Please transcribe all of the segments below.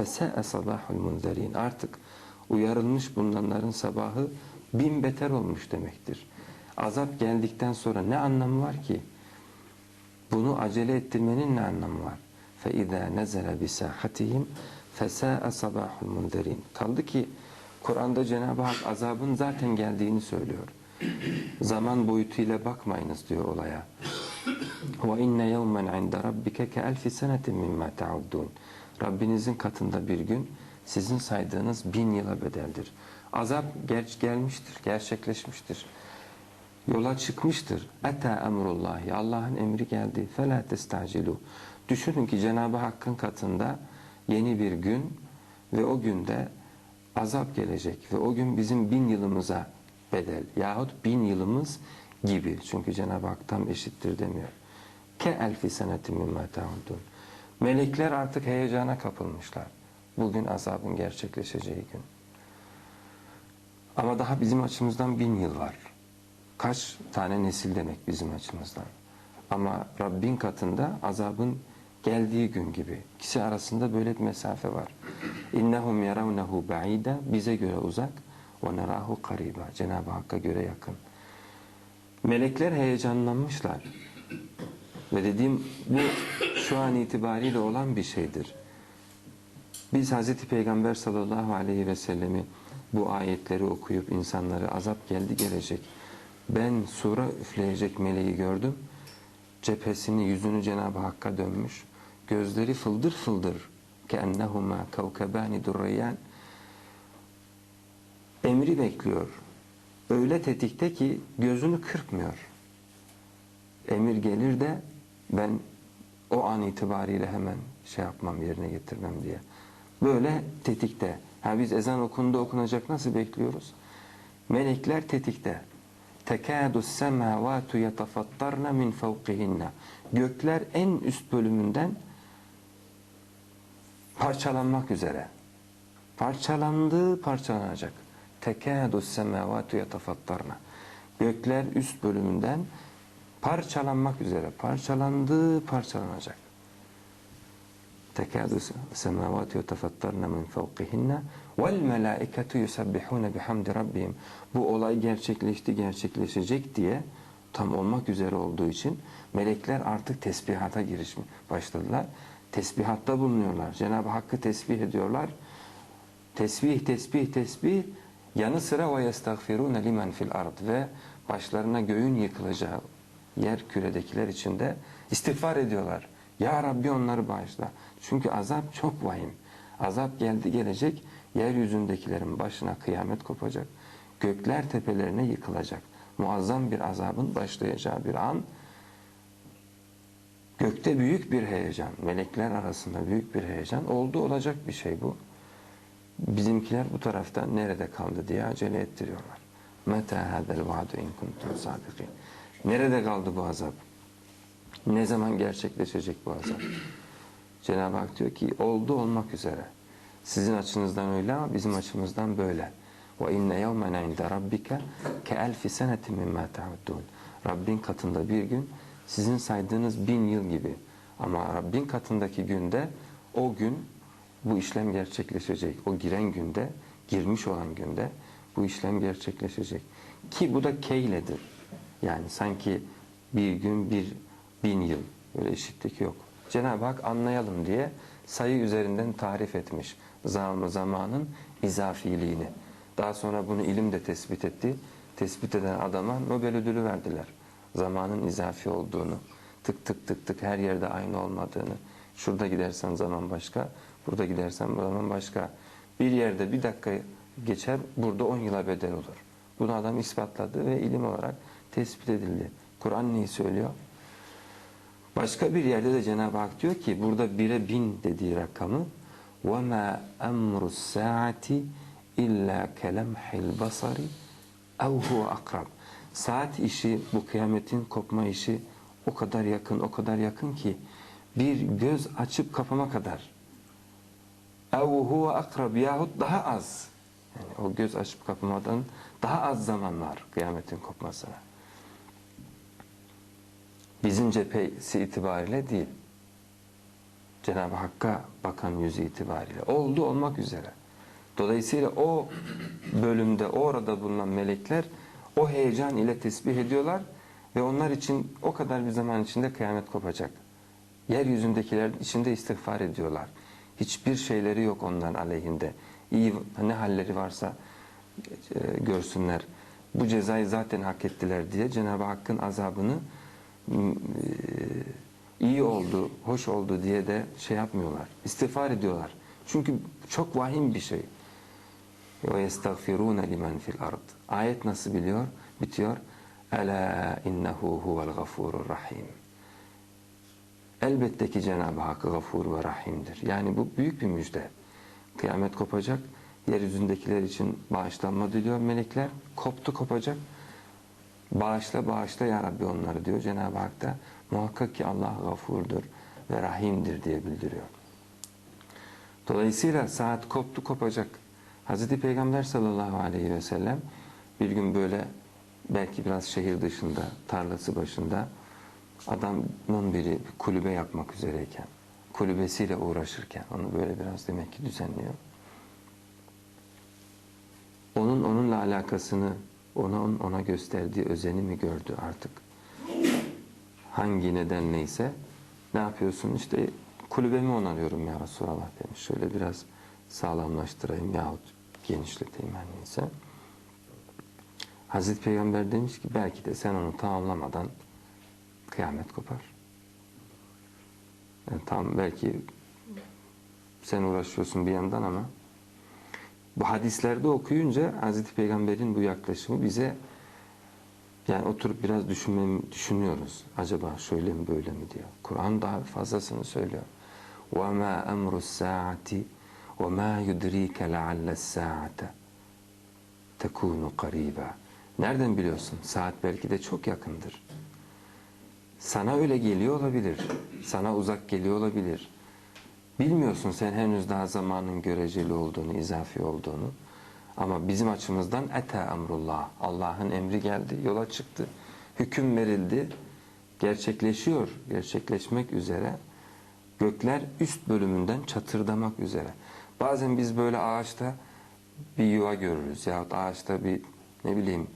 فَسَاءَ صَبَاحُ الْمُنْذَرِينَ Artık uyarılmış bulunanların sabahı bin beter olmuş demektir. Azap geldikten sonra ne anlamı var ki? Bunu acele ettirmenin ne anlamı var? فَاِذَا نَزَلَ بِسَاحَتِهِمْ فَسَاءَ صَبَاحُ الْمُنْذَرِينَ Kaldı ki Kur'an'da Cenab-ı Hak azabın zaten geldiğini söylüyor. Zaman boyutuyla bakmayınız diyor olaya. وَاِنَّ يَوْمًا عِنْدَ رَبِّكَ كَأَلْفِ سَنَةٍ مِمَّا تَعُدُّونَ Rabbinizin katında bir gün sizin saydığınız bin yıla bedeldir. Azap ger gelmiştir, gerçekleşmiştir. Yola çıkmıştır. Eta emrullahi. Allah'ın emri geldi. Fela testacilu. Düşünün ki Cenab-ı Hakk'ın katında yeni bir gün ve o günde azap gelecek ve o gün bizim bin yılımıza bedel yahut bin yılımız gibi. Çünkü Cenab-ı Hak tam eşittir demiyor. Ke elfi senetin mimma ta'udun. Melekler artık heyecana kapılmışlar. Bugün azabın gerçekleşeceği gün. Ama daha bizim açımızdan bin yıl var. Kaç tane nesil demek bizim açımızdan. Ama Rabbin katında azabın geldiği gün gibi. İkisi arasında böyle bir mesafe var. İnnehum yaravnehu ba'ida bize göre uzak ve nerahu kariba. Cenab-ı Hakk'a göre yakın. Melekler heyecanlanmışlar. Ve dediğim bu şu an itibariyle olan bir şeydir. Biz Hz. Peygamber sallallahu aleyhi ve sellemi bu ayetleri okuyup insanları azap geldi gelecek. Ben sura üfleyecek meleği gördüm. Cephesini, yüzünü Cenab-ı Hakk'a dönmüş. Gözleri fıldır fıldır. كَاَنَّهُمَا كَوْكَبَانِ دُرَّيَّانِ Emri bekliyor. Öyle tetikte ki gözünü kırpmıyor. Emir gelir de ben o an itibariyle hemen şey yapmam, yerine getirmem diye. Böyle tetikte. Ha biz ezan okundu okunacak nasıl bekliyoruz? Melekler tetikte. Tekâdus semâvâtu yetefattarna min fevkihinne. Gökler en üst bölümünden parçalanmak üzere. Parçalandı, parçalanacak. Tekâdus semâvâtu yetefattarna. Gökler üst bölümünden parçalanmak üzere. Parçalandı, parçalanacak. Tekâdü semâvâti yetefattarna min fevkihinne vel melâiketu yusabbihûne bihamdi rabbihim. Bu olay gerçekleşti, gerçekleşecek diye tam olmak üzere olduğu için melekler artık tesbihata giriş başladılar. Tesbihatta bulunuyorlar. Cenab-ı Hakk'ı tesbih ediyorlar. Tesbih, tesbih, tesbih yanı sıra ve yestagfirûne limen fil ard ve başlarına göğün yıkılacağı yer küredekiler içinde istiğfar ediyorlar. Ya Rabbi onları bağışla. Çünkü azap çok vahim. Azap geldi gelecek, yeryüzündekilerin başına kıyamet kopacak. Gökler tepelerine yıkılacak. Muazzam bir azabın başlayacağı bir an. Gökte büyük bir heyecan, melekler arasında büyük bir heyecan. Oldu olacak bir şey bu. Bizimkiler bu tarafta nerede kaldı diye acele ettiriyorlar. Meta hadel vaadu in kuntum sadikin. Nerede kaldı bu azap? Ne zaman gerçekleşecek bu azap? Cenab-ı Hak diyor ki oldu olmak üzere. Sizin açınızdan öyle ama bizim açımızdan böyle. Ve inne yevmen inde rabbike ke elfi senetin mimma ta'uddun. Rabbin katında bir gün sizin saydığınız bin yıl gibi. Ama Rabbin katındaki günde o gün bu işlem gerçekleşecek. O giren günde, girmiş olan günde bu işlem gerçekleşecek. Ki bu da keyledir. Yani sanki bir gün bir bin yıl böyle eşitlik yok. Cenab-ı Hak anlayalım diye sayı üzerinden tarif etmiş zamı zamanın izafiliğini. Daha sonra bunu ilim de tespit etti. Tespit eden adama Nobel ödülü verdiler. Zamanın izafi olduğunu, tık tık tık tık her yerde aynı olmadığını. Şurada gidersen zaman başka, burada gidersen zaman başka. Bir yerde bir dakika geçer, burada on yıla bedel olur. Bunu adam ispatladı ve ilim olarak tespit edildi. Kur'an neyi söylüyor? Başka bir yerde de Cenab-ı Hak diyor ki burada bire bin dediği rakamı وَمَا أَمْرُ السَّاعَةِ اِلَّا كَلَمْحِ الْبَصَرِ اَوْ هُوَ akrab. Saat işi, bu kıyametin kopma işi o kadar yakın, o kadar yakın ki bir göz açıp kapama kadar. اَوْ هُوَ akrab yahut daha az. Yani o göz açıp kapamadan daha az zaman var kıyametin kopmasına. Bizim cephesi itibariyle değil. Cenab-ı Hakk'a bakan yüzü itibariyle. Oldu olmak üzere. Dolayısıyla o bölümde, o orada bulunan melekler o heyecan ile tesbih ediyorlar ve onlar için o kadar bir zaman içinde kıyamet kopacak. Yeryüzündekiler içinde istiğfar ediyorlar. Hiçbir şeyleri yok onların aleyhinde. İyi ne halleri varsa e, görsünler. Bu cezayı zaten hak ettiler diye Cenab-ı Hakk'ın azabını iyi oldu, hoş oldu diye de şey yapmıyorlar. İstiğfar ediyorlar. Çünkü çok vahim bir şey. Ve yestagfirun limen fil ard. Ayet nasıl biliyor? Bitiyor. Ela innehu huvel gafurur rahim. Elbette ki Cenab-ı Hak gafur ve rahimdir. Yani bu büyük bir müjde. Kıyamet kopacak. Yeryüzündekiler için bağışlanma diliyor melekler. Koptu kopacak. Bağışla bağışla ya Rabbi onları diyor Cenab-ı Hak da. Muhakkak ki Allah gafurdur ve rahimdir diye bildiriyor. Dolayısıyla saat koptu kopacak. Hazreti Peygamber sallallahu aleyhi ve sellem bir gün böyle belki biraz şehir dışında, tarlası başında adamın biri bir kulübe yapmak üzereyken, kulübesiyle uğraşırken onu böyle biraz demek ki düzenliyor. Onun onunla alakasını, ona ona gösterdiği özeni mi gördü artık? Hangi neden neyse ne yapıyorsun? İşte kulübemi onarıyorum ya Resulallah demiş. Şöyle biraz sağlamlaştırayım yahut genişleteyim her neyse. Hazreti Peygamber demiş ki belki de sen onu tamamlamadan kıyamet kopar. Yani tam belki sen uğraşıyorsun bir yandan ama bu hadislerde okuyunca Hazreti Peygamber'in bu yaklaşımı bize yani oturup biraz düşünmem, düşünüyoruz. Acaba şöyle mi böyle mi diyor. Kur'an daha fazlasını söylüyor. وَمَا أَمْرُ السَّاعَةِ وَمَا يُدْرِيكَ لَعَلَّ السَّاعَةَ تَكُونُ قَرِيبًا Nereden biliyorsun? Saat belki de çok yakındır. Sana öyle geliyor olabilir. Sana uzak geliyor olabilir. Bilmiyorsun sen henüz daha zamanın göreceli olduğunu, izafi olduğunu. Ama bizim açımızdan ete emrullah. Allah'ın emri geldi, yola çıktı. Hüküm verildi. Gerçekleşiyor, gerçekleşmek üzere. Gökler üst bölümünden çatırdamak üzere. Bazen biz böyle ağaçta bir yuva görürüz. Yahut ağaçta bir ne bileyim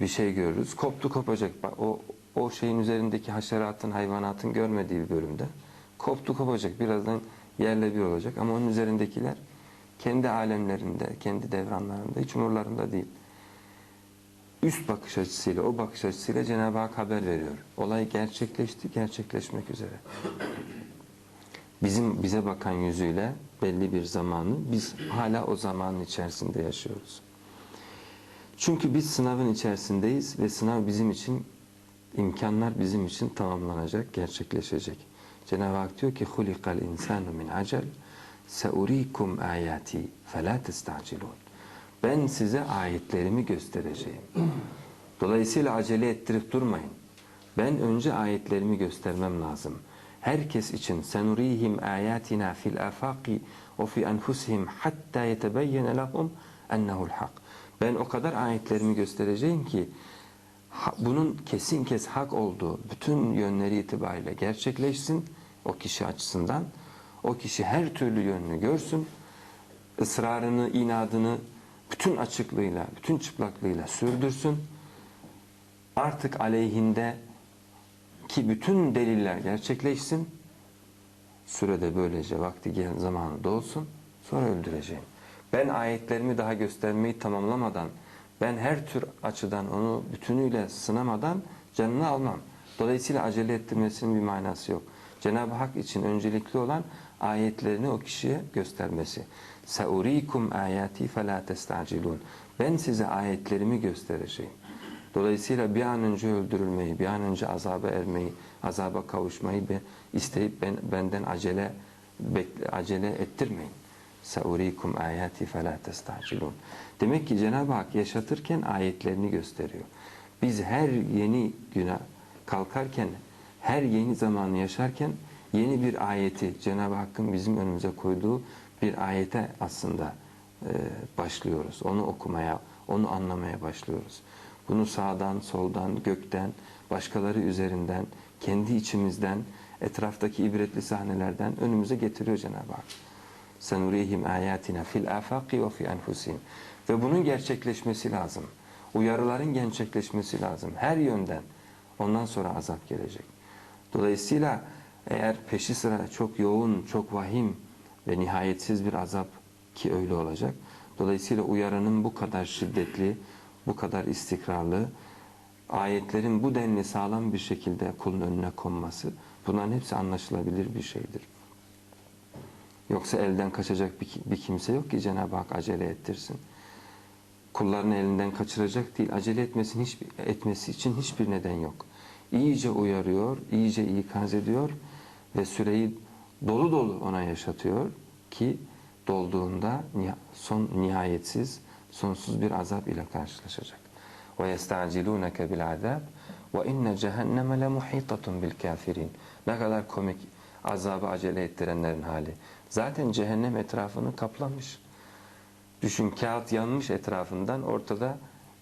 bir şey görürüz. Koptu kopacak. O, o şeyin üzerindeki haşeratın, hayvanatın görmediği bir bölümde. Koptu kopacak. Birazdan yerle bir olacak. Ama onun üzerindekiler kendi alemlerinde, kendi devranlarında, hiç umurlarında değil. Üst bakış açısıyla, o bakış açısıyla Cenab-ı Hak haber veriyor. Olay gerçekleşti, gerçekleşmek üzere. Bizim bize bakan yüzüyle belli bir zamanı, biz hala o zamanın içerisinde yaşıyoruz. Çünkü biz sınavın içerisindeyiz ve sınav bizim için, imkanlar bizim için tamamlanacak, gerçekleşecek. Cenab-ı Hak diyor ki hulikal insanu min acel seurikum ayati fela testacilun. Ben size ayetlerimi göstereceğim. Dolayısıyla acele ettirip durmayın. Ben önce ayetlerimi göstermem lazım. Herkes için senurihim ayatina fil afaqi ve fi enfusihim hatta yetebeyyene lahum ennehu'l hak. Ben o kadar ayetlerimi göstereceğim ki bunun kesin kes hak olduğu bütün yönleri itibariyle gerçekleşsin o kişi açısından. O kişi her türlü yönünü görsün, ısrarını, inadını bütün açıklığıyla, bütün çıplaklığıyla sürdürsün. Artık aleyhinde ki bütün deliller gerçekleşsin. Sürede böylece vakti gel zamanı dolsun. Sonra öldüreceğim. Ben ayetlerimi daha göstermeyi tamamlamadan, ben her tür açıdan onu bütünüyle sınamadan canını almam. Dolayısıyla acele ettirmesinin bir manası yok. Cenab-ı Hak için öncelikli olan ayetlerini o kişiye göstermesi. Saurikum ayati fela testacilun. Ben size ayetlerimi göstereceğim. Dolayısıyla bir an önce öldürülmeyi, bir an önce azaba ermeyi, azaba kavuşmayı isteyip ben, benden acele bekle, acele ettirmeyin. Saurikum ayati fela testacilun. Demek ki Cenab-ı Hak yaşatırken ayetlerini gösteriyor. Biz her yeni güne kalkarken, her yeni zamanı yaşarken yeni bir ayeti Cenab-ı Hakk'ın bizim önümüze koyduğu bir ayete aslında e, başlıyoruz. Onu okumaya, onu anlamaya başlıyoruz. Bunu sağdan, soldan, gökten, başkaları üzerinden, kendi içimizden, etraftaki ibretli sahnelerden önümüze getiriyor Cenab-ı Hak. Senurihim ayatina fil afaqi ve fi enfusihim. Ve bunun gerçekleşmesi lazım. Uyarıların gerçekleşmesi lazım. Her yönden. Ondan sonra azap gelecek. Dolayısıyla eğer peşi sıra çok yoğun, çok vahim ve nihayetsiz bir azap ki öyle olacak. Dolayısıyla uyarının bu kadar şiddetli, bu kadar istikrarlı, ayetlerin bu denli sağlam bir şekilde kulun önüne konması bunların hepsi anlaşılabilir bir şeydir. Yoksa elden kaçacak bir, bir kimse yok ki Cenab-ı Hak acele ettirsin. Kullarını elinden kaçıracak değil, acele etmesin hiçbir, etmesi için hiçbir neden yok. İyice uyarıyor, iyice ikaz ediyor ve süreyi dolu dolu ona yaşatıyor ki dolduğunda son nihayetsiz, sonsuz bir azap ile karşılaşacak. İnne cehenneme le muhitatun bil kafirin. Ne kadar komik azabı acele ettirenlerin hali. Zaten cehennem etrafını kaplamış. Düşün kağıt yanmış etrafından ortada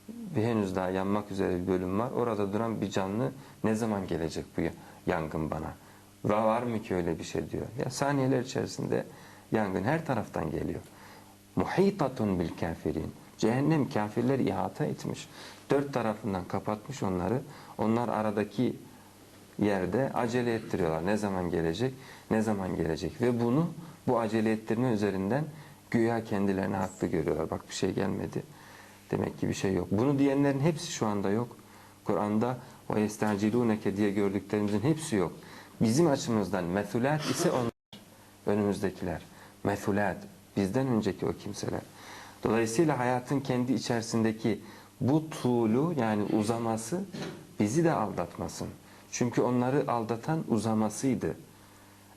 bir henüz daha yanmak üzere bir bölüm var. Orada duran bir canlı ne zaman gelecek bu yangın bana? Ve var mı ki öyle bir şey diyor. Ya saniyeler içerisinde yangın her taraftan geliyor. Muhitatun bil kafirin. Cehennem kafirleri ihata etmiş. Dört tarafından kapatmış onları. Onlar aradaki yerde acele ettiriyorlar. Ne zaman gelecek? Ne zaman gelecek? Ve bunu bu acele ettirme üzerinden güya kendilerine haklı görüyorlar. Bak bir şey gelmedi. Demek ki bir şey yok. Bunu diyenlerin hepsi şu anda yok. Kur'an'da o estaciluneke diye gördüklerimizin hepsi yok. Bizim açımızdan methulat ise onlar. Önümüzdekiler. Methulat. Bizden önceki o kimseler. Dolayısıyla hayatın kendi içerisindeki bu tuğlu yani uzaması bizi de aldatmasın. Çünkü onları aldatan uzamasıydı.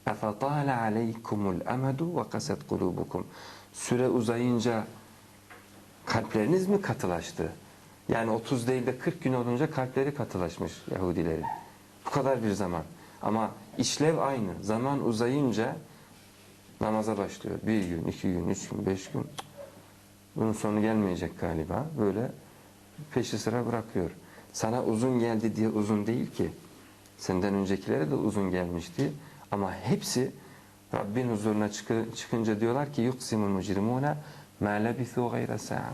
اَفَطَالَ عَلَيْكُمُ الْاَمَدُ وَقَسَتْ قُلُوبُكُمْ Süre uzayınca kalpleriniz mi katılaştı? Yani 30 değil de 40 gün olunca kalpleri katılaşmış Yahudilerin. Bu kadar bir zaman. Ama işlev aynı. Zaman uzayınca namaza başlıyor. Bir gün, iki gün, üç gün, beş gün. Bunun sonu gelmeyecek galiba. Böyle peşi sıra bırakıyor. Sana uzun geldi diye uzun değil ki. Senden öncekilere de uzun gelmişti. Ama hepsi Rabbin huzuruna çıkınca diyorlar ki yuqsimul mujrimuna ma labithu gayra sa'a.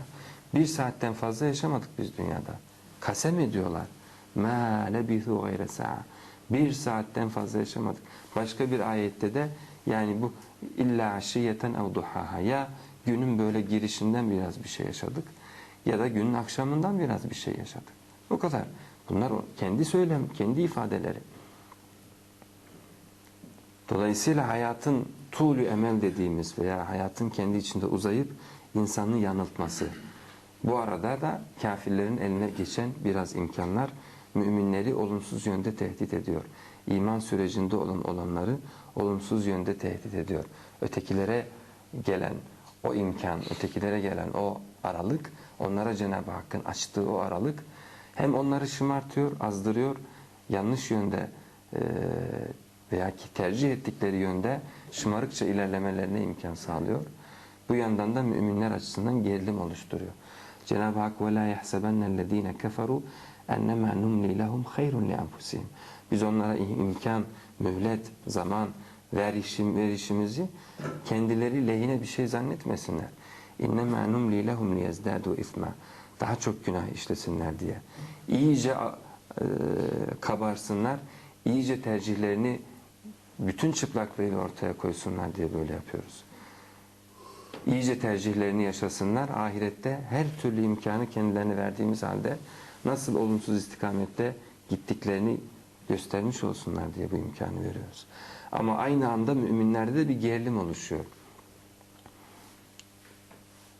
Bir saatten fazla yaşamadık biz dünyada. Kasem ediyorlar. Ma labithu gayra sa'a. Bir saatten fazla yaşamadık. Başka bir ayette de yani bu illa aşiyeten ev duhaha ya günün böyle girişinden biraz bir şey yaşadık ya da günün akşamından biraz bir şey yaşadık. O kadar. Bunlar kendi söylem, kendi ifadeleri. Dolayısıyla hayatın tuğlu emel dediğimiz veya hayatın kendi içinde uzayıp insanı yanıltması. Bu arada da kafirlerin eline geçen biraz imkanlar müminleri olumsuz yönde tehdit ediyor. İman sürecinde olan olanları olumsuz yönde tehdit ediyor. Ötekilere gelen o imkan, ötekilere gelen o aralık, onlara Cenab-ı Hakk'ın açtığı o aralık hem onları şımartıyor, azdırıyor, yanlış yönde veya ki tercih ettikleri yönde şımarıkça ilerlemelerine imkan sağlıyor. Bu yandan da müminler açısından gerilim oluşturuyor. Cenab-ı Hak la yahsabennellezine keferu ennemâ numli lehum hayrun li enfusihim. Biz onlara imkan, mühlet, zaman verişim, verişimizi kendileri lehine bir şey zannetmesinler. İnnemâ numli lehum liyezdâdu isma. Daha çok günah işlesinler diye. İyice e, kabarsınlar, iyice tercihlerini bütün çıplaklığıyla ortaya koysunlar diye böyle yapıyoruz. İyice tercihlerini yaşasınlar. Ahirette her türlü imkanı kendilerine verdiğimiz halde nasıl olumsuz istikamette gittiklerini göstermiş olsunlar diye bu imkanı veriyoruz. Ama aynı anda müminlerde de bir gerilim oluşuyor.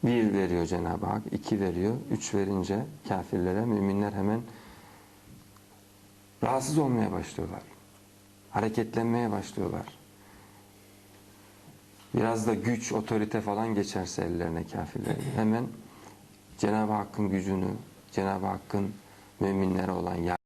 Bir veriyor Cenab-ı Hak, iki veriyor, üç verince kafirlere müminler hemen rahatsız olmaya başlıyorlar. Hareketlenmeye başlıyorlar. Biraz da güç, otorite falan geçerse ellerine kafirlerin hemen Cenab-ı Hakk'ın gücünü, Cenab-ı Hakk'ın müminlere olan